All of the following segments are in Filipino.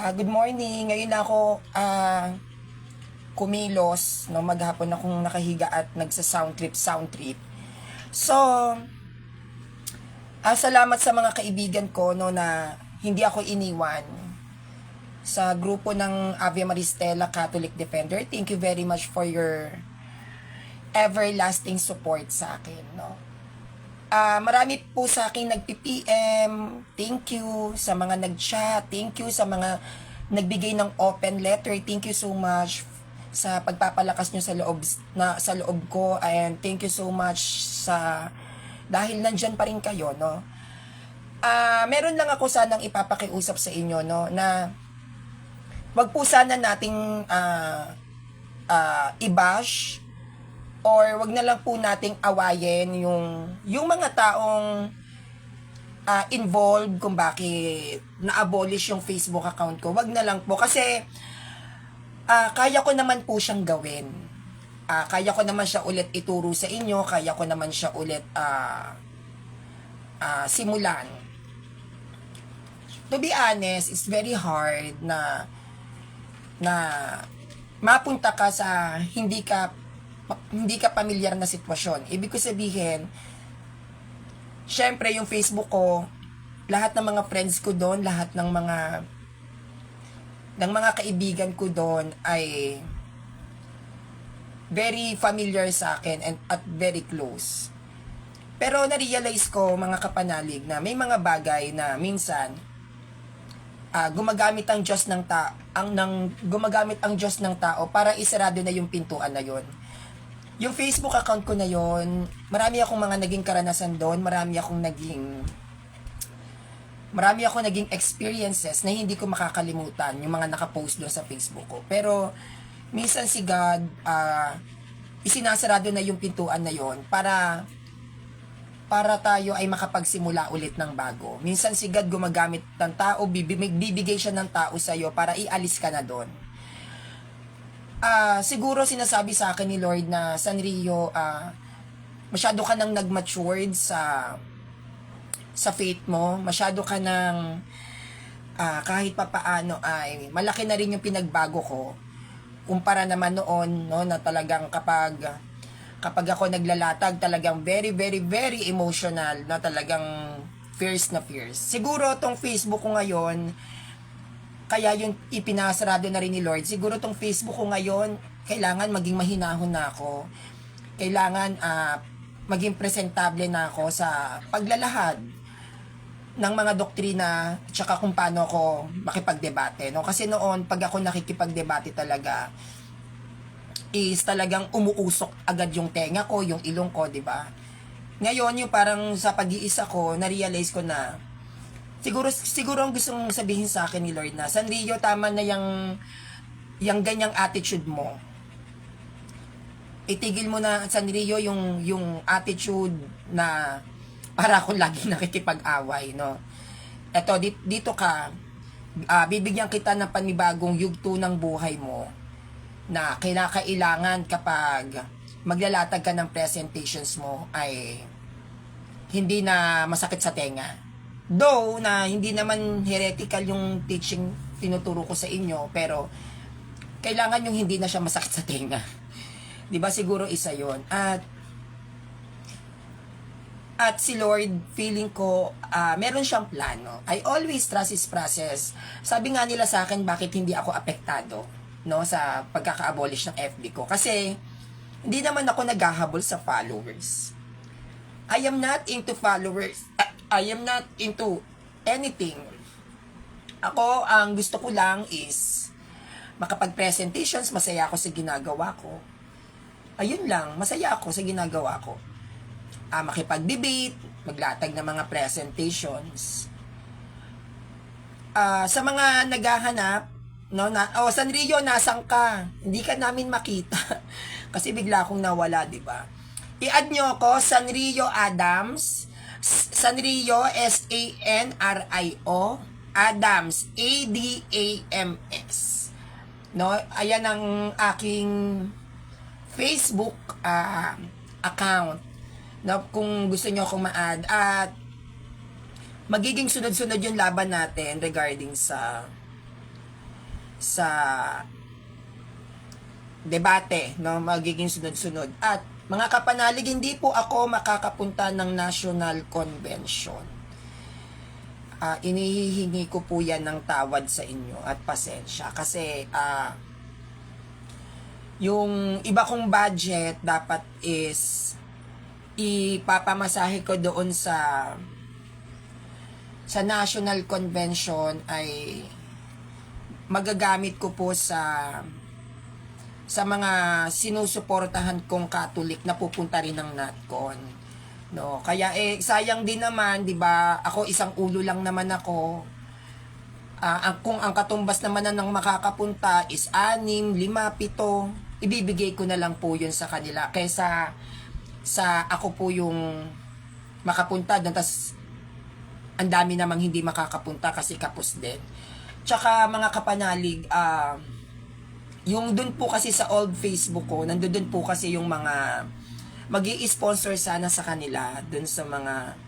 Ah, good morning. Ngayon ako ah kumilos, no, maghapon akong nakahiga at nagsa-sound trip, sound trip. So, ah, salamat sa mga kaibigan ko no na hindi ako iniwan sa grupo ng Ave Maristela Catholic Defender. Thank you very much for your everlasting support sa akin, no. Ah, marami po sa akin nagpi-PM. Thank you sa mga nag-chat. Thank you sa mga nagbigay ng open letter. Thank you so much sa pagpapalakas nyo sa loob na sa loob ko and thank you so much sa dahil nandyan pa rin kayo no ah meron lang ako sanang ipapakiusap sa inyo no na wag po sana nating ah ah, i-bash or wag na lang po nating awayin yung yung mga taong ah, involved kung bakit na-abolish yung Facebook account ko. Wag na lang po kasi ah, kaya ko naman po siyang gawin. Ah, kaya ko naman siya ulit ituro sa inyo, kaya ko naman siya ulit ah, ah, simulan. To be honest, it's very hard na na mapunta ka sa hindi ka hindi ka pamilyar na sitwasyon. Ibig ko sabihin, syempre yung Facebook ko, lahat ng mga friends ko doon, lahat ng mga ng mga kaibigan ko doon ay very familiar sa akin and at very close. Pero na-realize ko mga kapanalig na may mga bagay na minsan ah, gumagamit ang Diyos ng ta ang ng gumagamit ang Diyos ng tao para isarado na yung pintuan na yon. Yung Facebook account ko na yon, marami akong mga naging karanasan doon, marami akong naging marami ako naging experiences na hindi ko makakalimutan yung mga nakapost doon sa Facebook ko. Pero minsan si God ah, isinasarado na yung pintuan na yon para para tayo ay makapagsimula ulit ng bago. Minsan si God gumagamit ng tao, bibig- bibigay siya ng tao sa iyo para ialis ka na doon. Ah, siguro sinasabi sa akin ni Lord na Sanrio, ah masyado ka nang nag-matured sa sa faith mo, masyado ka nang ah, kahit papaano ay malaki na rin yung pinagbago ko kumpara naman noon no na talagang kapag kapag ako naglalatag talagang very very very emotional na talagang fierce na fierce. Siguro tong Facebook ko ngayon kaya yung ipinasarado na rin ni Lord. Siguro tong Facebook ko ngayon kailangan maging mahinahon na ako. Kailangan ah, maging presentable na ako sa paglalahad ng mga doktrina at saka kung paano ako makipagdebate. No? Kasi noon, pag ako nakikipagdebate talaga, is talagang umuusok agad yung tenga ko, yung ilong ko, di ba? Ngayon, yung parang sa pag-iisa ko, na-realize ko na, siguro, siguro ang gusto mong sabihin sa akin ni Lord na, Sanrio, tama na yung, yung ganyang attitude mo. Itigil mo na, Sanrio, yung, yung attitude na para ako lagi nakikipag-away, no? Eto, dito, dito ka, ah, bibigyan kita ng panibagong yugto ng buhay mo na kinakailangan kapag maglalatag ka ng presentations mo ay hindi na masakit sa tenga. Though na hindi naman heretical yung teaching tinuturo ko sa inyo, pero kailangan yung hindi na siya masakit sa tenga. 'Di ba siguro isa 'yon. At at si Lord, feeling ko, ah, meron siyang plano. I always trust His process. Sabi nga nila sa akin, bakit hindi ako apektado no, sa pagkaka-abolish ng FB ko. Kasi, hindi naman ako naghahabol sa followers. I am not into followers. Ah, I am not into anything. Ako, ang gusto ko lang is makapag-presentations, masaya ako sa ginagawa ko. Ayun lang, masaya ako sa ginagawa ko ah, makipag-debate, maglatag ng mga presentations. Ah, sa mga naghahanap, no, na, oh, Sanrio, nasan ka? Hindi ka namin makita. Kasi bigla akong nawala, di ba? I-add nyo ako, Sanrio Adams, Sanrio, S-A-N-R-I-O, Adams, A-D-A-M-S. No, ayan ang aking Facebook ah, account. Na kung gusto nyo akong ma-add. At magiging sunod-sunod yung laban natin regarding sa sa debate, no, magiging sunod-sunod. At mga kapanalig, hindi po ako makakapunta ng National Convention. Ah, inihihingi ko po yan ng tawad sa inyo at pasensya kasi ah, yung iba kong budget dapat is ipapamasahe ko doon sa sa National Convention ay magagamit ko po sa sa mga sinusuportahan kong Catholic na pupunta rin ng NatCon. No, kaya eh sayang din naman, 'di ba? Ako isang ulo lang naman ako. Ang kung ang katumbas naman na ng makakapunta is anim, lima, pito, ibibigay ko na lang po 'yun sa kanila kaysa sa ako po yung makapunta doon tas ang dami namang hindi makakapunta kasi kapos din. Tsaka mga kapanalig, ah yung dun po kasi sa old Facebook ko, nandun po kasi yung mga mag sponsor sana sa kanila dun sa mga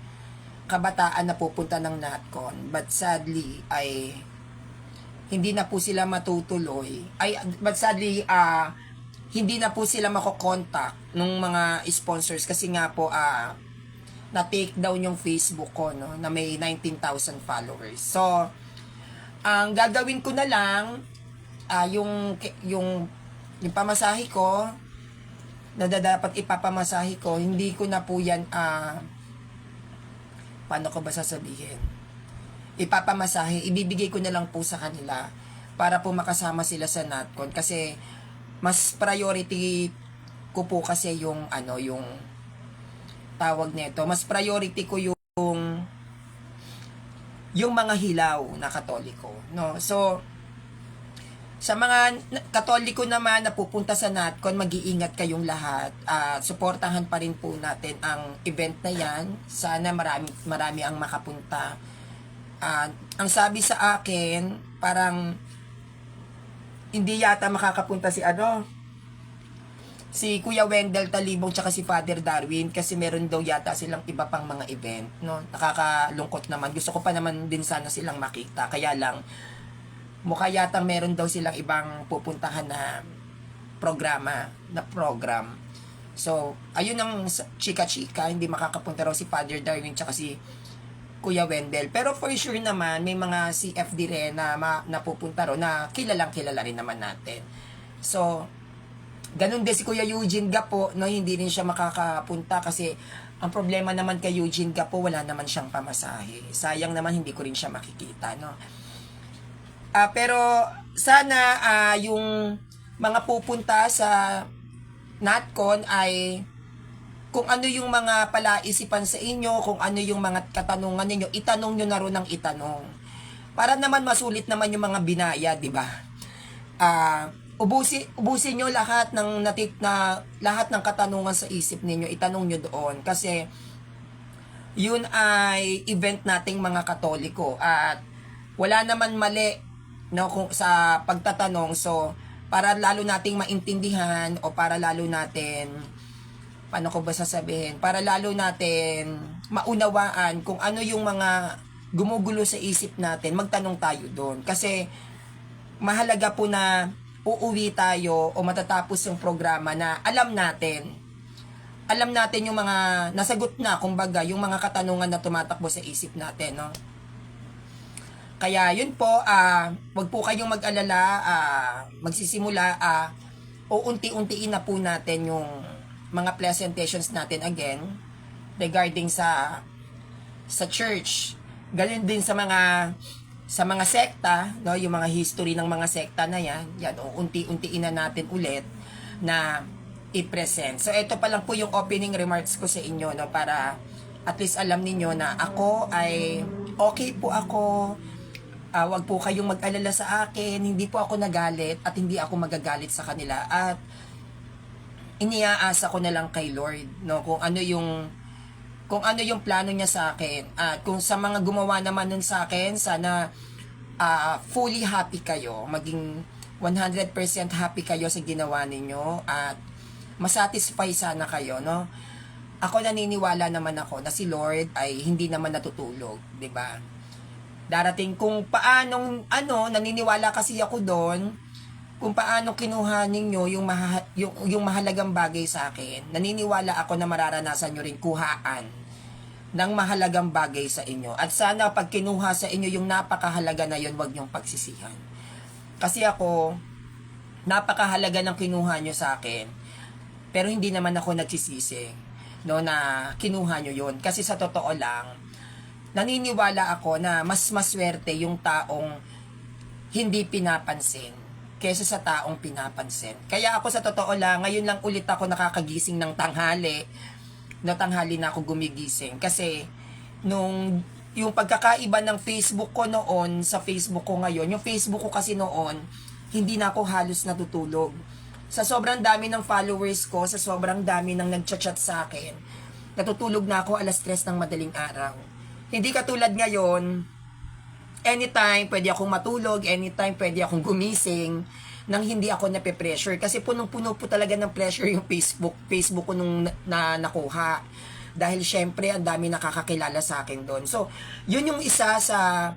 kabataan na pupunta ng NatCon. But sadly, ay hindi na po sila matutuloy. Ay, but sadly, ah hindi na po sila makokontak ng mga sponsors kasi nga po, ah na-take down yung Facebook ko, no, na may 19,000 followers. So, ang gagawin ko na lang, ah yung, yung, yung pamasahe ko, na dapat ipapamasahe ko, hindi ko na po yan, ah, paano ko ba sasabihin? Ipapamasahe, ibibigay ko na lang po sa kanila para po makasama sila sa NatCon kasi mas priority ko po kasi yung ano yung tawag nito mas priority ko yung yung mga hilaw na katoliko no so sa mga katoliko naman na pupunta sa NatCon, mag-iingat kayong lahat. at suportahan pa rin po natin ang event na yan. Sana marami, marami ang makapunta. At ang sabi sa akin, parang hindi yata makakapunta si ano, si Kuya Wendell Talibong tsaka si Father Darwin kasi meron daw yata silang iba pang mga event, no? Nakakalungkot naman. Gusto ko pa naman din sana silang makita. Kaya lang, mukha yata meron daw silang ibang pupuntahan na programa, na program. So, ayun ang chika-chika, hindi makakapunta raw si Father Darwin tsaka si Kuya Wendell. Pero for sure naman, may mga CFD rin na ma- napupunta raw na kilalang kilala rin naman natin. So, ganun din si Kuya Eugene Gapo, no, hindi rin siya makakapunta kasi ang problema naman kay Eugene Gapo, wala naman siyang pamasahe. Sayang naman hindi ko rin siya makikita, no. Ah, pero sana ah, yung mga pupunta sa NatCon ay kung ano yung mga palaisipan sa inyo, kung ano yung mga katanungan ninyo, itanong nyo na rin ng itanong. Para naman masulit naman yung mga binaya, di ba? Ah, ubusin ubusin nyo lahat ng natit na lahat ng katanungan sa isip ninyo, itanong nyo doon kasi yun ay event nating mga Katoliko at wala naman mali no kung sa pagtatanong so para lalo nating maintindihan o para lalo natin paano ko ba sasabihin? Para lalo natin maunawaan kung ano yung mga gumugulo sa isip natin magtanong tayo doon. Kasi mahalaga po na uuwi tayo o matatapos yung programa na alam natin. Alam natin yung mga nasagot na, kumbaga, yung mga katanungan na tumatakbo sa isip natin, no? Kaya yun po, ah, wag po kayong mag-alala, ah, magsisimula, ah, uunti-untiin na po natin yung mga presentations natin again regarding sa sa church. Galing din sa mga sa mga sekta, no, yung mga history ng mga sekta na yan, yan uunti-untiin na natin ulit na i-present. So ito pa lang po yung opening remarks ko sa inyo no para at least alam ninyo na ako ay okay po ako. Ah, wag po kayong mag-alala sa akin, hindi po ako nagalit at hindi ako magagalit sa kanila. At iniaasa ko na lang kay Lord no kung ano yung kung ano yung plano niya sa akin. At kung sa mga gumawa naman nun sa akin sana ah, fully happy kayo. Maging 100% happy kayo sa ginawa ninyo at masatisfy sana kayo no? Ako naniniwala naman ako na si Lord ay hindi naman natutulog 'di ba Darating kung paanong, ano, naniniwala kasi ako doon, kung paano kinuha ninyo yung, maha, yung, yung mahalagang bagay sa akin. Naniniwala ako na mararanasan nyo rin kuhaan ng mahalagang bagay sa inyo. At sana pag kinuha sa inyo yung napakahalaga na yun, wag niyong pagsisihan. Kasi ako, napakahalaga ng kinuha nyo sa akin. Pero hindi naman ako nagsisisi no, na kinuha nyo yun. Kasi sa totoo lang, naniniwala ako na mas maswerte yung taong hindi pinapansin kesa sa taong pinapansin. Kaya ako sa totoo lang, ngayon lang ulit ako nakakagising ng tanghali. No, tanghali na ako gumigising. Kasi, nung yung pagkakaiba ng Facebook ko noon sa Facebook ko ngayon, yung Facebook ko kasi noon, hindi na ako halos natutulog. Sa sobrang dami ng followers ko, sa sobrang dami ng nagchat-chat sa akin, natutulog na ako alas 3 ng madaling araw. Hindi katulad ngayon, anytime pwede akong matulog, anytime pwede akong gumising nang hindi ako nape-pressure kasi punong-puno po talaga ng pressure yung Facebook, Facebook ko nung na, na nakuha. Dahil syempre ang dami nakakakilala sa akin doon. So, yun yung isa sa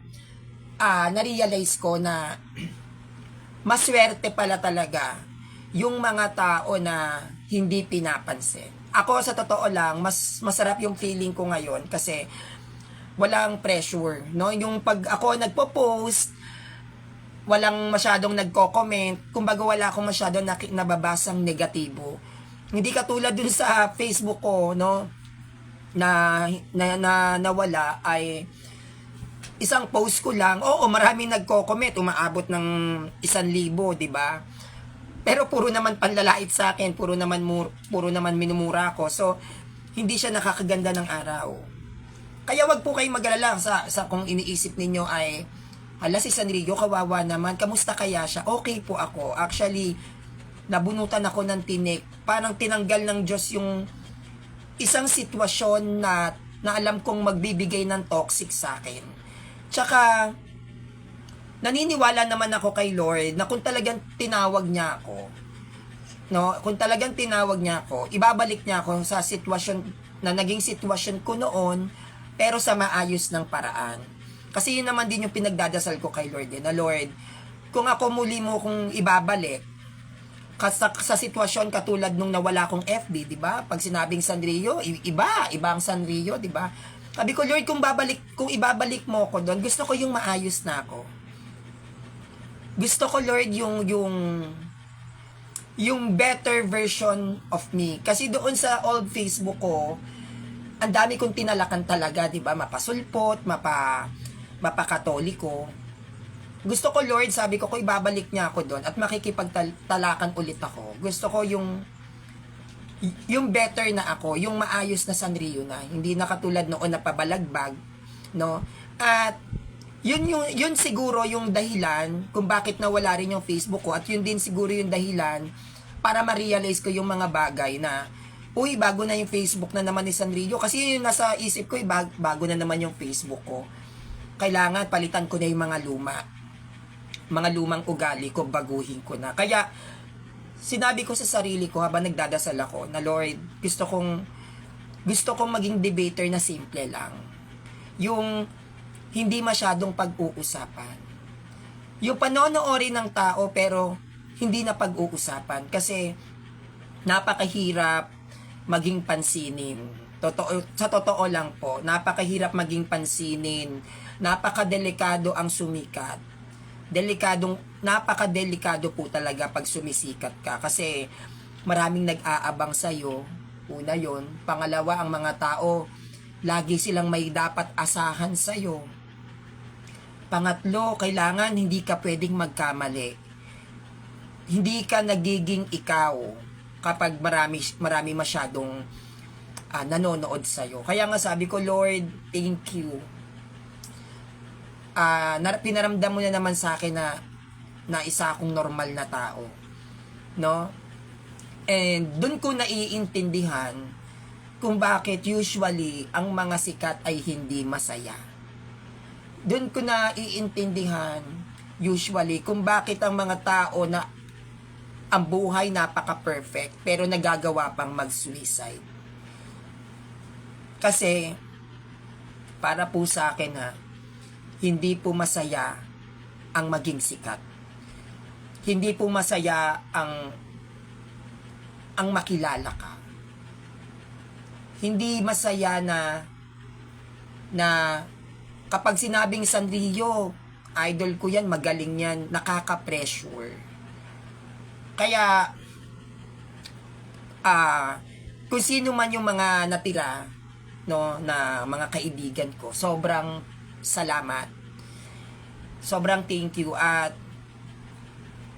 ah na-realize ko na maswerte pala talaga yung mga tao na hindi pinapansin. Ako sa totoo lang, mas masarap yung feeling ko ngayon kasi walang pressure, no? Yung pag ako nagpo-post, walang masyadong nagko-comment, kumbaga wala akong masyadong nababasang negatibo. Hindi katulad dun sa Facebook ko, no? Na, na, na nawala ay isang post ko lang, oo, maraming nagko-comment, umaabot ng isang libo, di ba? Pero puro naman panlalait sa akin, puro naman mur, puro naman minumura ko. So, hindi siya nakakaganda ng araw. Kaya wag po kayong mag-alala sa, sa kung iniisip ninyo ay hala si Sanrio, kawawa naman, kamusta kaya siya? Okay po ako. Actually, nabunutan ako ng tinik. Parang tinanggal ng Diyos yung isang sitwasyon na, na alam kong magbibigay ng toxic sa akin. Tsaka, naniniwala naman ako kay Lord na kung talagang tinawag niya ako, no, kung talagang tinawag niya ako, ibabalik niya ako sa sitwasyon na naging sitwasyon ko noon, pero sa maayos ng paraan. Kasi yun naman din yung pinagdadasal ko kay Lord, eh, na Lord, kung ako muli mo kung ibabalik, sa, sa sitwasyon katulad nung nawala akong FB, di ba? Pag sinabing Sanrio, iba, iba ang Sanrio, di ba? Sabi ko, Lord, kung babalik, kung ibabalik mo ko doon, gusto ko yung maayos na ako. Gusto ko, Lord, yung, yung, yung better version of me. Kasi doon sa old Facebook ko, ang dami kong tinalakan talaga, 'di ba? Mapasulpot, mapa mapakatoliko. Gusto ko, Lord, sabi ko, kung ibabalik niya ako doon at makikipagtalakan ulit ako. Gusto ko yung yung better na ako, yung maayos na Sanrio na, hindi na katulad noon na pabalagbag, no? At yun yung yun siguro yung dahilan kung bakit nawala rin yung Facebook ko at yun din siguro yung dahilan para ma-realize ko yung mga bagay na uy, bago na yung Facebook na naman ni Sanrio. Kasi yung nasa isip ko, eh, bag, bago na naman yung Facebook ko. Kailangan palitan ko na yung mga luma. Mga lumang ugali ko, baguhin ko na. Kaya, sinabi ko sa sarili ko habang nagdadasal ako na Lord, gusto kong gusto kong maging debater na simple lang. Yung hindi masyadong pag-uusapan. Yung panonoorin ng tao pero hindi na pag-uusapan kasi napakahirap maging pansinin. Totoo, sa totoo lang po, napakahirap maging pansinin. Napakadelikado ang sumikat. Delikadong, napakadelikado po talaga pag sumisikat ka. Kasi maraming nag-aabang sa'yo. Una yon Pangalawa, ang mga tao, lagi silang may dapat asahan sa'yo. Pangatlo, kailangan hindi ka pwedeng magkamali. Hindi ka nagiging ikaw kapag marami marami masyadong uh, nanonood sa iyo. Kaya nga sabi ko, Lord, thank you. Uh, pinaramdam mo na naman sa akin na na isa akong normal na tao. No? And doon ko naiintindihan kung bakit usually ang mga sikat ay hindi masaya. Doon ko naiintindihan usually kung bakit ang mga tao na ang buhay napaka-perfect pero nagagawa pang mag-suicide. Kasi para po sa akin ha, hindi po masaya ang maging sikat. Hindi po masaya ang ang makilala ka. Hindi masaya na na kapag sinabing Sanrio, idol ko yan, magaling yan, nakaka-pressure. Kaya, ah, kung sino man yung mga natira, no, na mga kaibigan ko, sobrang salamat. Sobrang thank you at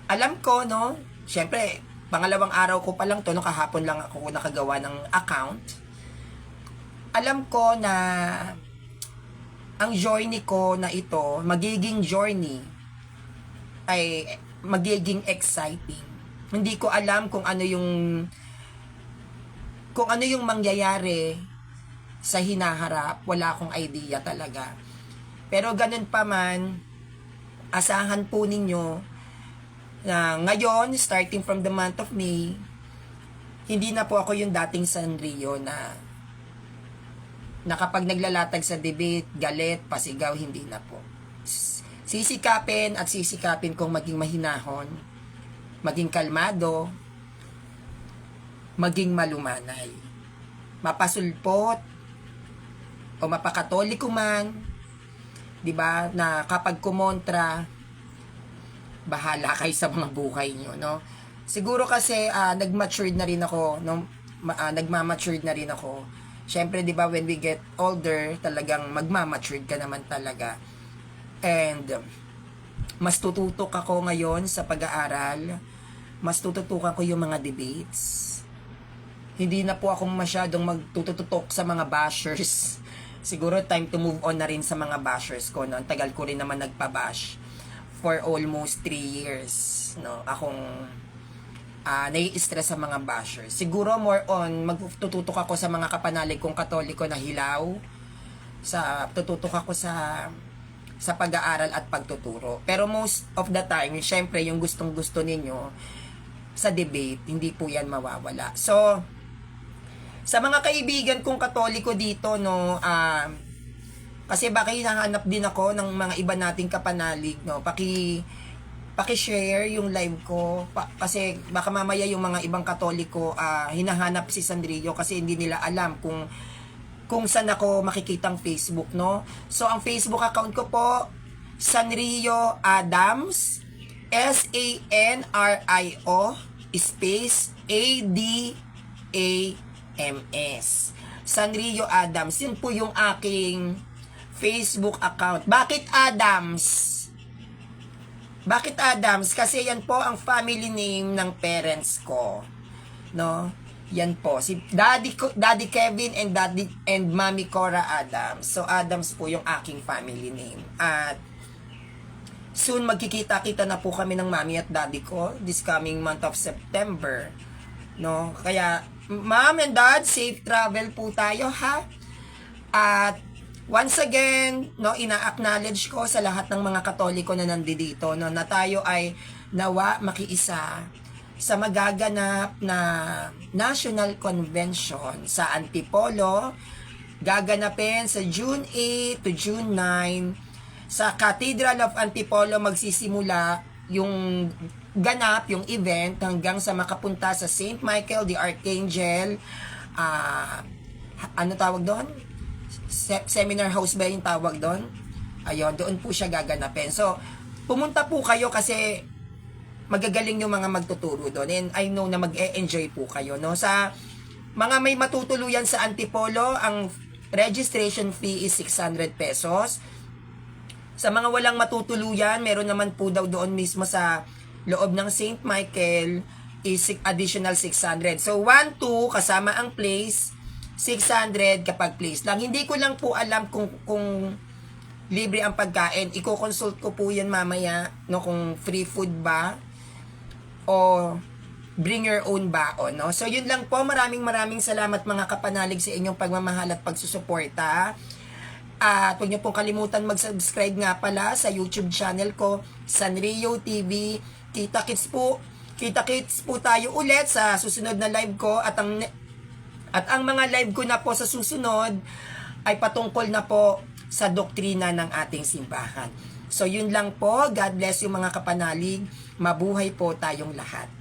alam ko, no, syempre, pangalawang araw ko pa lang to, no, kahapon lang ako nakagawa ng account. Alam ko na ang journey ko na ito, magiging journey, ay magiging exciting. Hindi ko alam kung ano yung kung ano yung mangyayari sa hinaharap, wala akong idea talaga. Pero ganun pa man, asahan po ninyo na ngayon, starting from the month of May, hindi na po ako yung dating Sanrio na na naglalatag sa debate, galit, pasigaw, hindi na po. Sisikapin at sisikapin kong maging mahinahon, maging kalmado, maging malumanay. Mapasulpot, o mapakatoliko man, 'di ba, na kapag kumontra, bahala kayo sa mga buhay nyo, no? Siguro kasi ah, nag-matured na rin ako, no? Ah, nagma-matured na rin ako. Syempre, 'di ba, when we get older, talagang magma-matured ka naman talaga. And mas tututok ako ngayon sa pag-aaral. Mas tututukan ko yung mga debates. Hindi na po ako masyadong magtututok sa mga bashers. Siguro time to move on na rin sa mga bashers ko. No? Ang tagal ko rin naman nagpa-bash for almost 3 years. No? Akong ah nai-stress sa mga bashers. Siguro more on, magtututok ako sa mga kapanalig kong katoliko na hilaw. Sa, tututok ako sa sa pag-aaral at pagtuturo. Pero most of the time, syempre, yung gustong gusto ninyo sa debate, hindi po yan mawawala. So, sa mga kaibigan kong katoliko dito, no, ah, kasi baka hinahanap din ako ng mga iba nating kapanalig, no, paki, paki-share yung live ko, pa, kasi baka mamaya yung mga ibang katoliko, ah, hinahanap si Sandrillo kasi hindi nila alam kung kung saan ako makikitang Facebook, no? So, ang Facebook account ko po, Sanrio Adams, S-A-N-R-I-O, space, A-D-A-M-S. Sanrio Adams, yun po yung aking Facebook account. Bakit Adams? Bakit Adams? Kasi yan po ang family name ng parents ko. No? Yan po. Si Daddy, Daddy Kevin and Daddy and Mommy Cora Adams. So Adams po yung aking family name. At soon magkikita-kita na po kami ng Mommy at Daddy ko this coming month of September. No? Kaya Mom and Dad, safe travel po tayo ha. At once again, no, ina-acknowledge ko sa lahat ng mga Katoliko na nandito no, na tayo ay nawa makiisa sa magaganap na National Convention sa Antipolo gaganapin sa June 8 to June 9 sa Cathedral of Antipolo magsisimula yung ganap, yung event hanggang sa makapunta sa St. Michael the Archangel ah ano tawag doon? Se- seminar house ba yung tawag doon? Ayun, doon po siya gaganapin. So, pumunta po kayo kasi magagaling yung mga magtuturo doon. And I know na mag-e-enjoy po kayo. No? Sa mga may matutuluyan sa Antipolo, ang registration fee is 600 pesos. Sa mga walang matutuluyan, meron naman po daw doon mismo sa loob ng St. Michael is additional 600. So 1, 2 kasama ang place, 600 kapag place lang. Hindi ko lang po alam kung kung libre ang pagkain. Iko-consult ko po 'yan mamaya no kung free food ba o bring your own baon, no? So, yun lang po. Maraming maraming salamat mga kapanalig sa inyong pagmamahal at pagsusuporta. At huwag niyo pong kalimutan mag-subscribe nga pala sa YouTube channel ko, Sanrio TV. Kita kits po. Kita kits po tayo ulit sa susunod na live ko at ang at ang mga live ko na po sa susunod ay patungkol na po sa doktrina ng ating simbahan. So yun lang po. God bless you mga kapanalig. Mabuhay po tayong lahat.